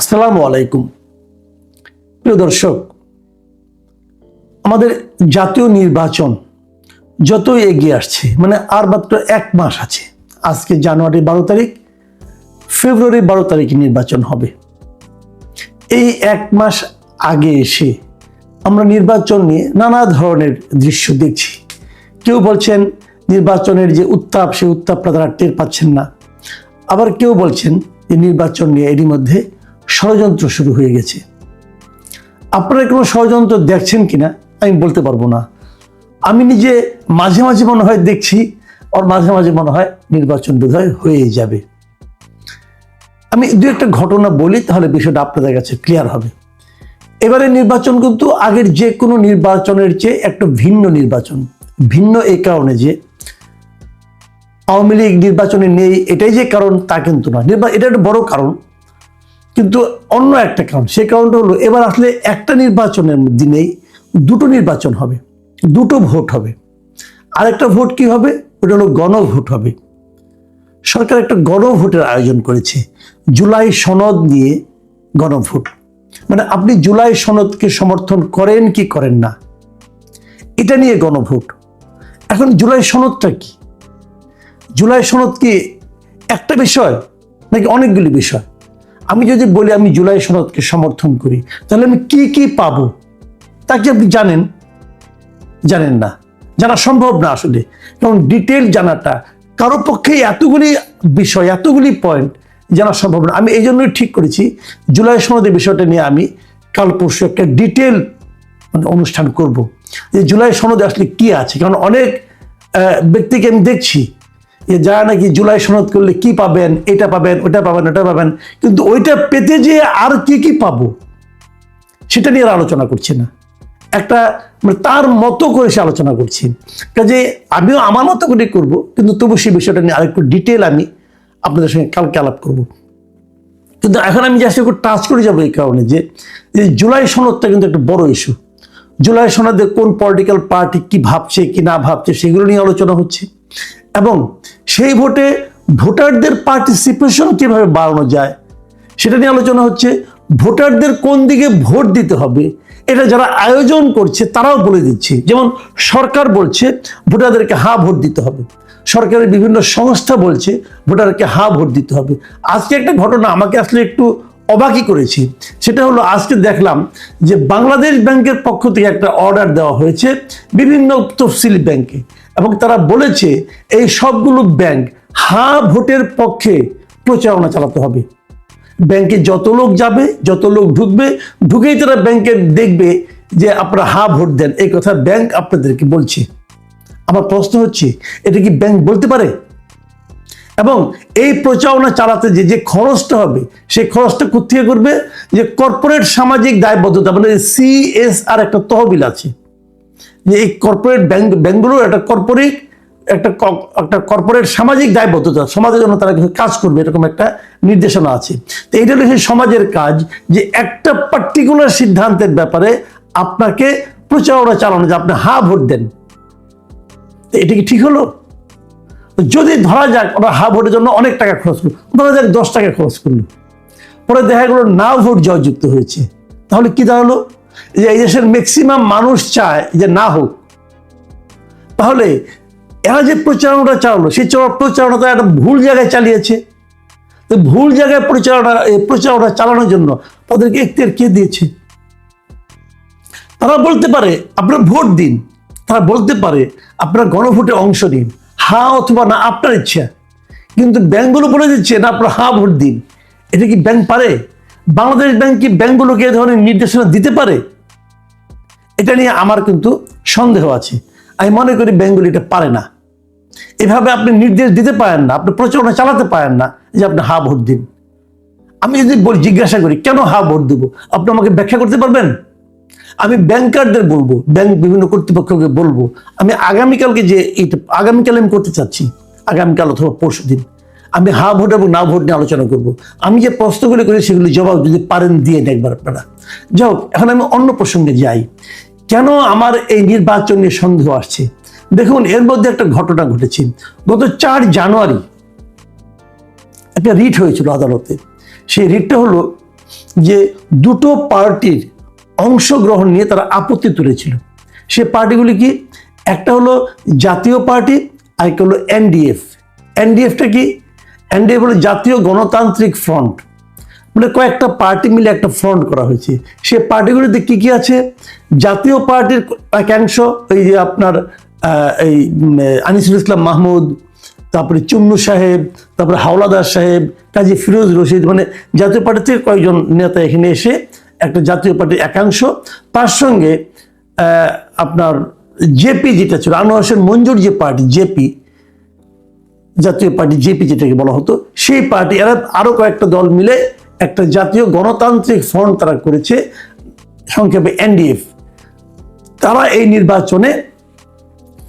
আসসালামু আলাইকুম। প্রিয় দর্শক, আমাদের জাতীয় নির্বাচন যতই এগিয়ে আসছে মানে আর মাত্র এক মাস আছে, আজকে জানুয়ারি বারো তারিখ ফেব্রুয়ারি বারো তারিখে নির্বাচন হবে। এই এক মাস আগে এসে আমরা নির্বাচন নিয়ে নানা ধরনের দৃশ্য দেখছি। কেউ বলছেন নির্বাচনের যে উত্তাপ, সেই উত্তাপটা তারা টের পাচ্ছেন না। আবার কেউ বলছেন যে নির্বাচন নিয়ে এরই মধ্যে ষড়যন্ত্র শুরু হয়ে গেছে। আপনারা কোনো ষড়যন্ত্র দেখছেন কিনা, আমি বলতে পারব না। আমি নিজে মাঝে মাঝে মনে হয় দেখছি, আর মাঝে মাঝে মনে হয় নির্বাচন বোধহয় হয়ে যাবে। আমি দু একটা ঘটনা বলি, তাহলে বিষয়টা আপনাদের কাছে ক্লিয়ার হবে। এবারে নির্বাচন কিন্তু আগের যে কোনো নির্বাচনের চেয়ে একটা ভিন্ন নির্বাচন, ভিন্ন এই কারণে যে আওয়ামী লীগ নির্বাচনে নেই, এটাই যে কারণ তা কিন্তু না নির্বাচন এটা একটা বড় কারণ। কিন্তু অন্য একটা কারণ সেই কারণটা হলো, এবার আসলে একটা নির্বাচনের দিনেই দুটো নির্বাচন হবে, দুটো ভোট হবে। আরেকটা ভোট কি হবে? ওটা হলো গণভোট হবে। সরকার একটা গণভোটের আয়োজন করেছে, জুলাই সনদ নিয়ে গণভোট। মানে আপনি জুলাই সনদকে সমর্থন করেন কি করেন না, এটা নিয়ে গণভোট। এখন জুলাই সনদটা কি? জুলাই সনদ কি একটা বিষয় নাকি অনেকগুলি বিষয়? আমি যদি বলি আমি জুলাই সনদকে সমর্থন করি, তাহলে আমি কি কি পাবো? তা কি আপনি জানেন? জানেন না। জানা সম্ভব না আসলে। কারণ ডিটেল জানাটা কারও পক্ষে এতগুলি বিষয়, এতগুলি পয়েন্ট জানা সম্ভব না। আমি এই জন্যই ঠিক করেছি, জুলাই সনদের বিষয়টা নিয়ে আমি কাল পরশু একটা ডিটেল মানে অনুষ্ঠান করব। যে জুলাই সনদে আসলে কি আছে? কারণ অনেক ব্যক্তিকে আমি দেখছি। যে যারা নাকি জুলাই সনদ করলে কি পাবেন, এটা পাবেন, ওটা পাবেন ওটা পাবেন, কিন্তু ওইটা পেতে যে আর কি কি পাবো? সেটা নিয়ে আর আলোচনা করছি না। একটা মানে তার মতো করে সে আলোচনা করছি। কাজে আমিও আমার মতো করে করব, কিন্তু তবু সেই বিষয়টা নিয়ে আরেকটু ডিটেল আমি আপনাদের সঙ্গে কালকে আলাপ করব। কিন্তু এখন আমি জাস্ট একটু টাচ করে যাব এই কারণে যে যে জুলাই সনদটা কিন্তু একটা বড় ইস্যু জুলাই সনদে কোন পলিটিক্যাল পার্টি কি ভাবছে, কি না ভাবছে, সেগুলো নিয়ে আলোচনা হচ্ছে। এবং সেই ভোটে ভোটারদের পার্টিসিপেশন কীভাবে বাড়ানো যায়, সেটা নিয়ে আলোচনা হচ্ছে। ভোটারদের কোন দিকে ভোট দিতে হবে, এটা যারা আয়োজন করছে তারাও বলে দিচ্ছে। যেমন সরকার বলছে ভোটারদেরকে হা ভোট দিতে হবে। সরকারের বিভিন্ন সংস্থা বলছে ভোটারকে হা ভোট দিতে হবে। আজকে একটা ঘটনা আমাকে আসলে একটু অবাকই করেছি। সেটা হলো আজকে দেখলাম যে বাংলাদেশ ব্যাংকের পক্ষ থেকে একটা অর্ডার দেওয়া হয়েছে বিভিন্ন তফসিলি ব্যাংকে। এবং তারা বলেছে, এই সবগুলো ব্যাংক হা ভোটের পক্ষে প্রচারণা চালাতে হবে। ব্যাংকে যত লোক যাবে, যত লোক ঢুকবে, ঢুকেই তারা ব্যাংকে দেখবে যে আপনারা হা ভোট দেন। এই কথা ব্যাংক আপনাদেরকে বলছে। আমার প্রশ্ন হচ্ছে, এটা কি ব্যাংক বলতে পারে? এবং এই প্রচারণা চালাতে যে যে খরচটা হবে, সেই খরচটা কোথেকে করবে? যে কর্পোরেট সামাজিক দায়বদ্ধতা মানে সিএসআর একটা তহবিল আছে। যে এই কর্পোরেট ব্যাংক ব্যাংকগুলোর একটা কর্পোরেট একটা একটা কর্পোরেট সামাজিক দায়বদ্ধতা, সমাজের জন্য তারা কিছু কাজ করবে, এরকম একটা নির্দেশনা আছে। তো এইটা হলো সেই সমাজের কাজ, যে একটা পার্টিকুলার সিদ্ধান্তের ব্যাপারে আপনাকে প্রচারণা চালানো, যে আপনি হা ভোট দেন। তো এটা কি ঠিক হলো? যদি ধরা যাক ওরা হা ভোটের জন্য অনেক টাকা খরচ করল ধরা যাক দশ টাকা খরচ করল। পরে দেখা গেলো না ভোট জয়যুক্ত হয়েছে। তাহলে কি দাঁড়াল? যে এই দেশের ম্যাক্সিমাম মানুষ চায় যে না হোক, তাহলে এরা যে প্রচারণাটা চালালো, সেই চা- প্রচারণাটা একটা ভুল জায়গায় চালিয়েছে। তো ভুল জায়গায় প্রচারণা প্রচারণা চালানোর জন্য তাদেরকে এখতিয়ার কে দিয়েছে? তারা বলতে পারে, আপনার ভোট দিন। তারা বলতে পারে, আপনার গণভোটে অংশ নিন। হা অথবা না, আপনার ইচ্ছা। কিন্তু ব্যাংকগুলো বলে দিচ্ছে না আপনারা হা ভোট দিন। এটা কি ব্যাংক পারে? বাংলাদেশ ব্যাংক কি ব্যাংকগুলোকে এ ধরনের নির্দেশনা দিতে পারে? এটা নিয়ে আমার কিন্তু সন্দেহ আছে। আমি মনে করি ব্যাংকগুলো এটা পারে না। এভাবে আপনি নির্দেশ দিতে পারেন না, আপনি প্রচারণা চালাতে পারেন না যে আপনি হা ভোট দিন। আমি যদি জিজ্ঞাসা করি, কেন হা ভোট দেবো? আপনি আমাকে ব্যাখ্যা করতে পারবেন? আমি ব্যাংকারদের বলব, ব্যাংক বিভিন্ন কর্তৃপক্ষকে বলব। আমি আগামীকালকে যে, এটা আগামীকাল আমি করতে চাচ্ছি, আগামীকাল অথবা পরশু দিন আমি হা ভোট এবং না ভোট নিয়ে আলোচনা করব। আমি যে প্রশ্নগুলি করি সেগুলি জবাব যদি পারেন, দিয়ে দেখবার আপনারা। যাই এখন আমি অন্য প্রসঙ্গে যাই। কেন আমার এই নির্বাচন নিয়ে সন্দেহ আসছে? দেখুন, এর মধ্যে একটা ঘটনা ঘটেছে। গত চার জানুয়ারি একটা রিট হয়েছিল আদালতে। সেই রিটটা হলো যে দুটো পার্টির অংশগ্রহণ নিয়ে তারা আপত্তি তুলেছিল। সে পার্টিগুলি কি? একটা হলো জাতীয় পার্টি আর একটা হলো এনডিএফ এনডিএফটা কি? এনডিএফ হলো জাতীয় গণতান্ত্রিক ফ্রন্ট মানে কয়েকটা পার্টি মিলে একটা ফ্রন্ট করা হয়েছে। সে পার্টিগুলিতে কি কি আছে? জাতীয় পার্টির একাংশ এই যে আপনার এই আনিসুল ইসলাম মাহমুদ, তারপরে চুন্নু সাহেব, তারপরে হাওলাদার সাহেব, কাজী ফিরোজ রশিদ মানে জাতীয় পার্টি থেকে কয়েকজন নেতা এখানে এসে একটা জাতীয় পার্টির একাংশ। তার সঙ্গে আপনার জেপি যেটা ছিল, আনোয়ার হোসেন মঞ্জুর যে party JP Jatiya party JP যেটাকে বলা হতো, সেই পার্টি এরা আরও কয়েকটা দল মিলে একটা জাতীয় গণতান্ত্রিক ফ্রন্ট তারা করেছে, সংক্ষেপে এনডিএফ তারা এই নির্বাচনে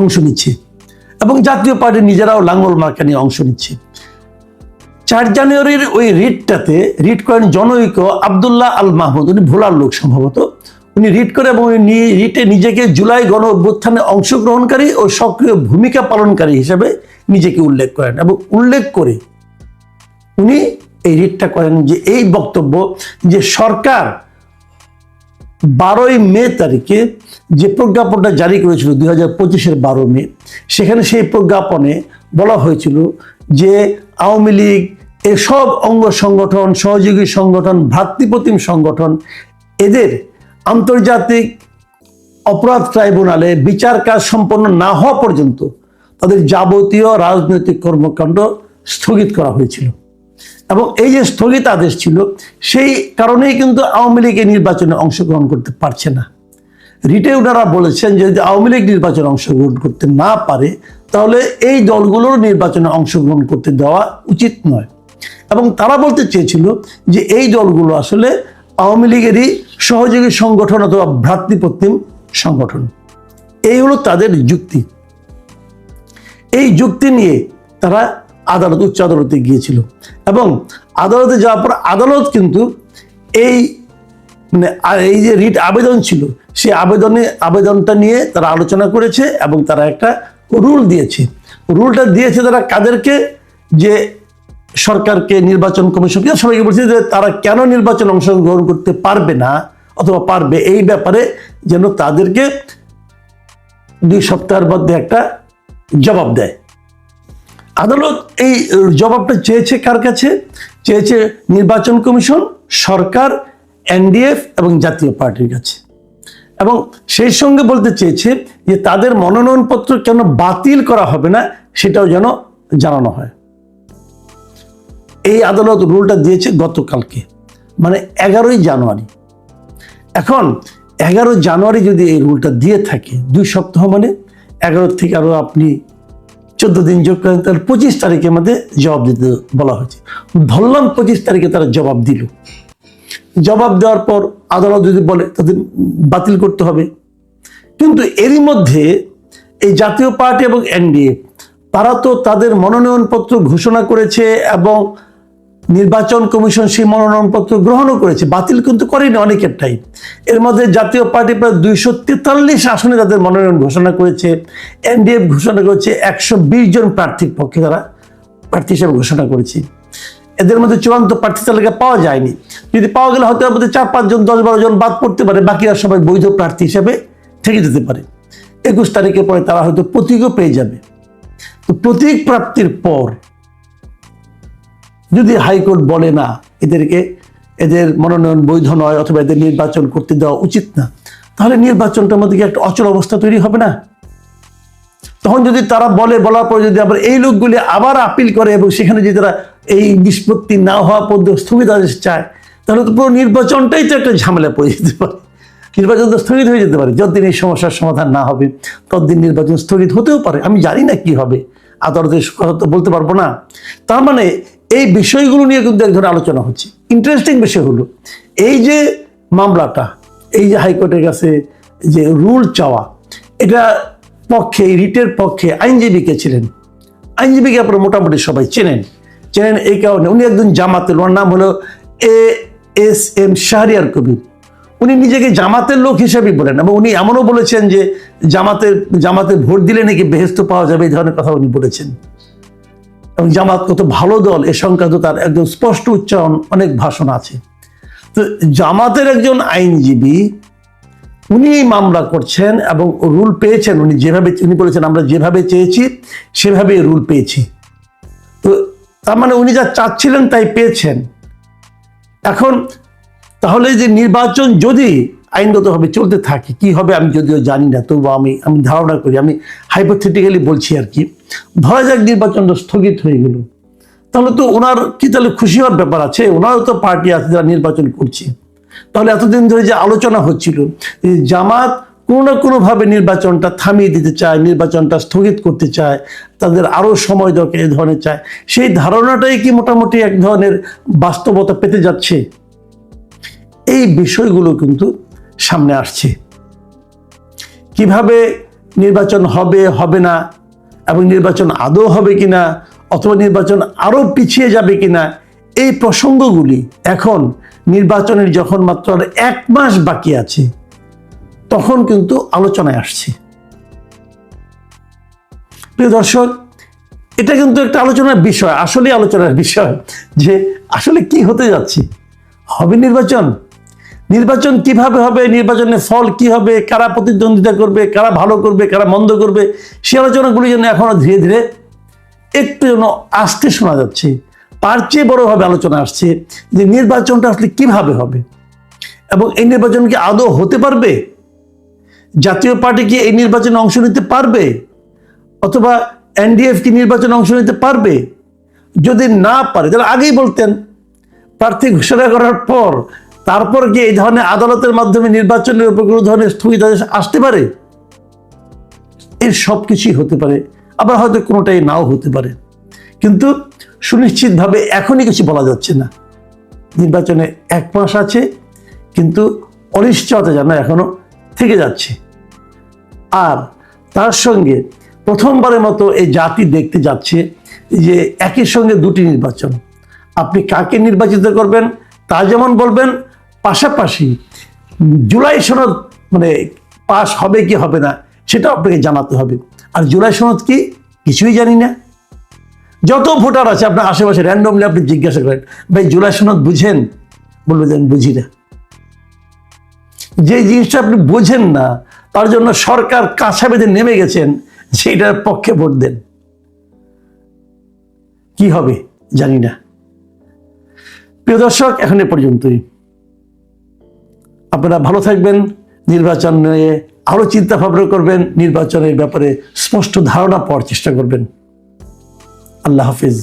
অংশ নিচ্ছে এবং জাতীয় পার্টি নিজেরাও লাঙ্গল মার্কা নিয়ে অংশ নিচ্ছে। চার জানুয়ারির ওই রিটটাতে, রিট করেন জনৈক আবদুল্লাহ আল মাহমুদ, উনি ভোলার লোক সম্ভবত। উনি রিট করে এবং উনি রিটে নিজেকে জুলাই গণ অভ্যুত্থানে অংশগ্রহণকারী ও সক্রিয় ভূমিকা পালনকারী হিসেবে নিজেকে উল্লেখ করেন এবং উল্লেখ করে উনি এই রিটটা করেন যে এই বক্তব্য যে সরকার বারোই মে তারিখে যে প্রজ্ঞাপনটা জারি করেছিল দুই হাজার পঁচিশের বারো মে, সেখানে সেই প্রজ্ঞাপনে বলা হয়েছিল যে আওয়ামী লীগ, এসব অঙ্গ সংগঠন, সহযোগী সংগঠন ভ্রাতৃপ্রতিম সংগঠন, এদের আন্তর্জাতিক অপরাধ ট্রাইব্যুনালে বিচার কাজ সম্পন্ন না হওয়া পর্যন্ত তাদের যাবতীয় রাজনৈতিক কর্মকাণ্ড স্থগিত করা হয়েছিল। এবং এই যে স্থগিত আদেশ ছিল, সেই কারণেই কিন্তু আওয়ামী লীগ এই নির্বাচনে অংশগ্রহণ করতে পারছে না। রিটে ওনারা বলেছেন যে যদি আওয়ামী লীগ নির্বাচনে অংশগ্রহণ করতে না পারে, তাহলে এই দলগুলোর নির্বাচনে অংশগ্রহণ করতে দেওয়া উচিত নয়। এবং তারা বলতে চেয়েছিল যে এই দলগুলো আসলে আওয়ামী লীগেরই সহযোগী সংগঠন অথবা ভ্রাতৃপ্রতিম সংগঠন। এই হলো তাদের যুক্তি। এই যুক্তি নিয়ে তারা আদালত, উচ্চ আদালতে গিয়েছিল। এবং আদালতে যাওয়ার পর আদালত কিন্তু এই মানে এই যে রিট আবেদন ছিল, সেই আবেদনে, আবেদনটা নিয়ে তারা আলোচনা করেছে এবং তারা একটা রুল দিয়েছে। রুলটা দিয়েছে তারা কাদেরকে? যে সরকারকে, নির্বাচন কমিশনকে। সবাইকে বলছে যে তারা কেন নির্বাচন অংশগ্রহণ করতে পারবে না অথবা পারবে। এই ব্যাপারে যেন তাদেরকে দুই সপ্তাহের মধ্যে একটা জবাব দেয়। আদালত এই জবাবটা চেয়েছে কার কাছে? চেয়েছে নির্বাচন কমিশন, সরকার, এনডিএফ এবং জাতীয় পার্টির কাছে। এবং সেই সঙ্গে বলতে চেয়েছে যে তাদের মনোনয়নপত্র কেন বাতিল করা হবে না সেটাও যেন জানানো হয়। এই আদালত রুলটা দিয়েছে গতকালকে মানে এগারোই জানুয়ারি। এখন এগারো জানুয়ারি যদি এই রুলটা দিয়ে থাকে, দুই সপ্তাহ মানে এগারো থেকে আরও আপনি চোদ্দ দিন যোগ করেন, তাহলে পঁচিশ তারিখের মধ্যে জবাব দিতে বলা হয়েছে। ধরলাম পঁচিশ তারিখে তারা জবাব দিল। জবাব দেওয়ার পর আদালত যদি বলে, তাদের বাতিল করতে হবে। কিন্তু এরই মধ্যে এই জাতীয় পার্টি এবং এনডিএ তারা তো তাদের মনোনয়নপত্র ঘোষণা করেছে এবং নির্বাচন কমিশন সেই মনোনয়নপত্র গ্রহণও করেছে। বাতিল কিন্তু করেনি অনেকেরটাই। এর মধ্যে জাতীয় পার্টি প্রায় দুইশো তেতাল্লিশ আসনে তাদের মনোনয়ন ঘোষণা করেছে। এনডিএফ ঘোষণা করেছে একশো বিশ জন প্রার্থীর পক্ষে তারা প্রার্থী হিসেবে ঘোষণা করেছে। এদের মধ্যে চূড়ান্ত প্রার্থী তালিকা পাওয়া যায়নি। যদি পাওয়া গেলে হয়তো মধ্যে চার পাঁচজন দশ বারো জন বাদ পড়তে পারে, বাকিরা সবাই বৈধ প্রার্থী হিসেবে থেকে যেতে পারে। একুশ তারিখের পরে তারা হয়তো প্রতীকও পেয়ে যাবে। তো প্রতীক প্রাপ্তির পর যদি হাইকোর্ট বলে না, এদেরকে এদের মনোনয়ন বৈধ নয় অথবা এদের নির্বাচন করতে দেওয়া উচিত না, তাহলে নির্বাচনটার মধ্যে কি একটা অচল অবস্থা তৈরি হবে না? তখন যদি তারা বলে, বলার পর যদি আবার এই লোকগুলি আবার আপিল করে এবং সেখানে যদি তারা এই নিষ্পত্তি না হওয়া পর্যন্ত স্থগিতাদেশ চায়, তাহলে তো পুরো নির্বাচনটাই তো একটা ঝামেলা পড়ে যেতে পারে। নির্বাচন তো স্থগিত হয়ে যেতে পারে। যতদিন এই সমস্যার সমাধান না হবে, ততদিন নির্বাচন স্থগিত হতেও পারে। আমি জানি না কি হবে। আদালতের কথা তো বলতে পারব না। তার মানে এই বিষয়গুলো নিয়ে কিন্তু এক আলোচনা হচ্ছে। ইন্টারেস্টিং বিষয় হলো, এই যে মামলাটা, এই যে হাইকোর্টের কাছে যে রুল চাওয়া, এটা পক্ষে রিটের পক্ষে আইনজীবী কে ছিলেন আইনজীবীকে আপনারা মোটামুটি সবাই চেনেন? চেনেন এই কারণে। উনি একজন জামাতের, ওনার নাম হলো A S M Shahriar Kabir. উনি নিজেকে জামাতের লোক হিসেবে বলেন এবং উনি এমনও বলেছেন যে জামাতের, জামাতে ভোট দিলে নাকি বেহেস্ত পাওয়া যাবে, এই ধরনের কথা উনি বলেছেন। এবং জামাত কত ভালো দল, এ সংক্রান্ত তার একদম স্পষ্ট উচ্চারণ, অনেক ভাষণ আছে। তো জামাতের একজন আইনজীবী, উনি এই মামলা করছেন এবং রুল পেয়েছেন, উনি যেভাবে, উনি বলেছেন, আমরা যেভাবে চেয়েছি সেভাবে রুল পেয়েছি। তো তার মানে উনি যা চাচ্ছিলেন তাই পেয়েছেন। এখন তাহলে যে নির্বাচন যদি আইনগতভাবে চলতে থাকে, কি হবে আমি যদিও জানি না তবু আমি আমি ধারণা করি, আমি হাইপোথেটিক্যালি বলছি আর কি, ধরা যাক নির্বাচনটা স্থগিত হয়ে গেল, তাহলে তো ওনার কি তাহলে খুশি হওয়ার ব্যাপার আছে? ওনারও তো পার্টি আছে যারা নির্বাচন করছে। তাহলে এতদিন ধরে যে আলোচনা হচ্ছিল জামাত কোনো না কোনোভাবে নির্বাচনটা থামিয়ে দিতে চায়, নির্বাচনটা স্থগিত করতে চায়, তাদের আরও সময় দরকার এ ধরনের চায়, সেই ধারণাটাই কি মোটামুটি এক ধরনের বাস্তবতা পেতে যাচ্ছে? এই বিষয়গুলো কিন্তু সামনে আসছে। কীভাবে নির্বাচন হবে হবে না, এবং নির্বাচন আদৌ হবে কিনা, অথবা নির্বাচন আরও পিছিয়ে যাবে কিনা, এই প্রসঙ্গগুলি এখন নির্বাচনের যখন মাত্র আর এক মাস বাকি আছে, তখন কিন্তু আলোচনায় আসছে। প্রিয় দর্শক, এটা কিন্তু একটা আলোচনার বিষয় আসলে আলোচনার বিষয় যে আসলে কি হতে যাচ্ছে? হবে নির্বাচন নির্বাচন কীভাবে হবে, নির্বাচনের ফল কি হবে, কারা প্রতিদ্বন্দ্বিতা করবে, কারা ভালো করবে, কারা মন্দ করবে, সে আলোচনাগুলি যেন এখনও ধীরে ধীরে একটু যেন আসতে শোনা যাচ্ছে। তার চেয়ে বড়ভাবে আলোচনা আসছে যে নির্বাচনটা আসলে কীভাবে হবে এবং এই নির্বাচন কি আদৌ হতে পারবে? জাতীয় পার্টি কি এই নির্বাচনে অংশ নিতে পারবে? অথবা এনডিএফ কি নির্বাচনে অংশ নিতে পারবে? যদি না পারে, তাহলে আগেই বলতেন, প্রার্থী ঘোষণা করার পর তারপর কি এই ধরনের আদালতের মাধ্যমে নির্বাচনের উপর কোনো ধরনের স্থগিতাদেশ আসতে পারে? এর সব কিছুই হতে পারে। আবার হয়তো কোনোটাই নাও হতে পারে। কিন্তু সুনিশ্চিতভাবে এখনই কিছু বলা যাচ্ছে না। নির্বাচনে এক মাস আছে, কিন্তু অনিশ্চয়তা যেন এখনও থেকে যাচ্ছে। আর তার সঙ্গে প্রথমবারের মতো এই জাতি দেখতে যাচ্ছে যে একই সঙ্গে দুটি নির্বাচন। আপনি কাকে নির্বাচিত করবেন, তা যেমন বলবেন পাশাপাশি জুলাই সনদ মানে পাস হবে কি হবে না সেটা আপনাকে জানাতে হবে। আর জুলাই সনদ কি? কিছুই জানি না। যত ভোটার আছে আপনার আশেপাশে র্যান্ডমলি আপনি জিজ্ঞাসা করেন, ভাই, জুলাই সনদ বুঝেন? বলবে যে বুঝি না। যে জিনিসটা আপনি বোঝেন না, তার জন্য সরকার কাছা বেঁধে নেমে গেছেন, সেইটার পক্ষে ভোট দেন। কি হবে? জানি না। প্রিয় দর্শক, এখন এ পর্যন্তই। আপনারা ভালো থাকবেন, নির্বাচন নিয়ে আরও চিন্তা ভাবনা করবেন, নির্বাচনের ব্যাপারে স্পষ্ট ধারণা পাওয়ার চেষ্টা করবেন। আল্লাহ হাফিজ।